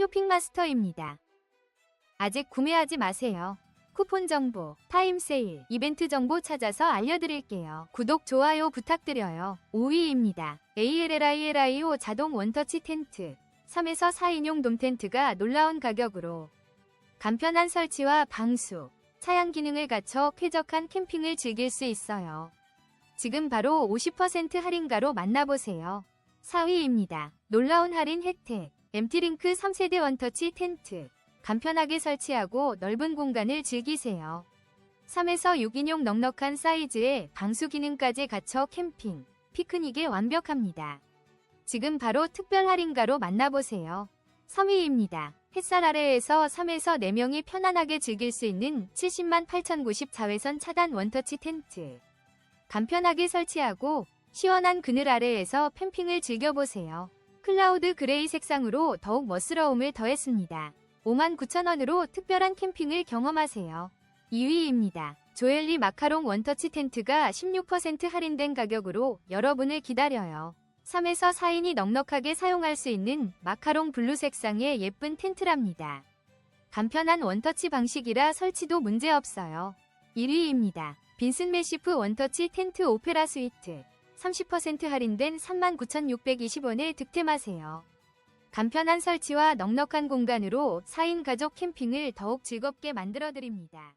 쇼핑마스터입니다. 아직 구매하지 마세요. 쿠폰 정보, 타임 세일, 이벤트 정보 찾아서 알려드릴게요. 구독, 좋아요 부탁드려요. 5위입니다. ALLILIO 자동 원터치 텐트. 3에서 4인용 돔 텐트가 놀라운 가격으로 간편한 설치와 방수, 차양 기능을 갖춰 쾌적한 캠핑을 즐길 수 있어요. 지금 바로 50% 할인가로 만나보세요. 4위입니다. 놀라운 할인 혜택. MT링크 3세대 원터치 텐트. 간편하게 설치하고 넓은 공간을 즐기세요. 3에서 6인용 넉넉한 사이즈에 방수 기능까지 갖춰 캠핑, 피크닉에 완벽합니다. 지금 바로 특별 할인가로 만나보세요. 3위입니다. 햇살 아래에서 3에서 4명이 편안하게 즐길 수 있는 70만 8,090 자외선 차단 원터치 텐트. 간편하게 설치하고 시원한 그늘 아래에서 캠핑을 즐겨보세요. 클라우드 그레이 색상으로 더욱 멋스러움을 더했습니다. 59,000원으로 특별한 캠핑을 경험하세요. 2위입니다. 조엘리 마카롱 원터치 텐트가 16% 할인된 가격으로 여러분을 기다려요. 3에서 4인이 넉넉하게 사용할 수 있는 마카롱 블루 색상의 예쁜 텐트랍니다. 간편한 원터치 방식이라 설치도 문제없어요. 1위입니다. 빈슨 메시프 원터치 텐트 오페라 스위트 30% 할인된 39,620원에 득템하세요. 간편한 설치와 넉넉한 공간으로 4인 가족 캠핑을 더욱 즐겁게 만들어드립니다.